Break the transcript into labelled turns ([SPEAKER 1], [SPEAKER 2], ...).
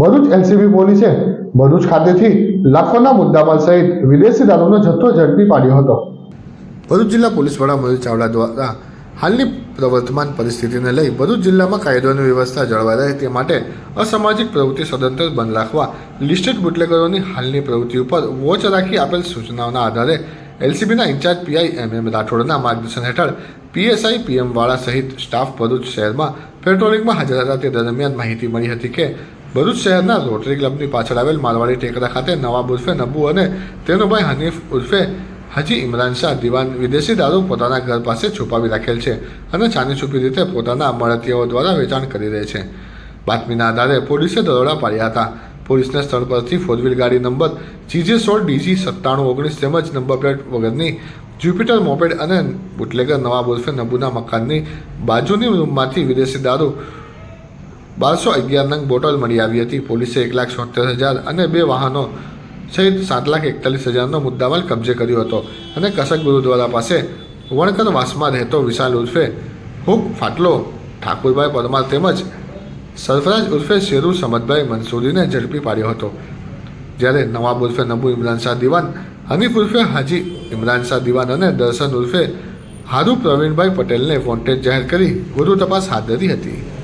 [SPEAKER 1] Bharuch LCB પોલીસે ભરૂચ ખાતેથી લાખોના મુદ્દામાલ સહિત વિદેશી દારૂનો જથ્થો ઝડપી પાડ્યો હતો. ભરૂચ જિલ્લા પોલીસ વડા મયુર ચાવડા દ્વારા હાલની પ્રવર્તમાન પરિસ્થિતિને લઈ ભરૂચ જિલ્લામાં કાયદોની વ્યવસ્થા જળવાઈ રહે તે માટે અસામાજિક પ્રવૃત્તિ સદંતર બંધ રાખવા, લિસ્ટેડ બુટલેગરોની હાલની પ્રવૃત્તિ ઉપર વોચ રાખી આપેલ સૂચનાઓના આધારે એલસીબીના ઇન્ચાર્જ પીઆઈ એમ એમ રાઠોડના માર્ગદર્શન હેઠળ પીએસઆઈ પીએમ વાળા સહિત સ્ટાફ ભરૂચ શહેરમાં પેટ્રોલિંગમાં હાજર હતા. તે દરમિયાન માહિતી મળી હતી કે ભરૂચ શહેરના રોટરી ક્લબની પાછળ આવેલ માલવાડી ટેકરા ખાતે નવાબ ઉર્ફે નબુ અને તેનો ભાઈ હનીફ ઉર્ફે હાજી ઇમરાન શાહ દિવાન વિદેશી દારૂ પોતાના ઘર પાસે છુપાવી રાખેલ છે અને છાની છુપી રીતે પોતાના મળતિયાઓ દ્વારા વેચાણ કરી રહે છે. બાતમીના આધારે પોલીસે દરોડા પાડ્યા હતા. પોલીસને સ્થળ પરથી ફોર વ્હીલ ગાડી નંબર જીજે સોળ ડીજી સત્તાણું ઓગણીસ તેમજ નંબર પ્લેટ વગરની જ્યુપિટર મોપેડ અને બુટલેગર નવાબ ઉર્ફે નબુના મકાનની બાજુની રૂમમાંથી વિદેશી દારૂ બારસો અગિયાર નંગ બોટલ મળી આવી હતી. પોલીસે એક લાખ છોતેર હજાર અને બે વાહનો સહિત સાત લાખ એકતાલીસ હજારનો મુદ્દામાલ કબજે કર્યો હતો અને કસક ગુરુદ્વારા પાસે વણકર વાસમાં રહેતો વિશાલ ઉર્ફે હુક ફાટલો, ઠાકુરભાઈ પરમાર તેમજ સરફરાજ ઉર્ફે શેરુ સમદભાઈ મંસૂરીને ઝડપી પાડ્યો હતો. જ્યારે નવાબ ઉર્ફે નબુ ઇમરાન શાહ દિવાન, હનીફ ઉર્ફે હાજી ઇમરાન શાહ દિવાન અને દર્શન ઉર્ફે હારુ પ્રવીણભાઈ પટેલને વોન્ટેડ જાહેર કરી ગુરુ તપાસ હાથ ધરી હતી.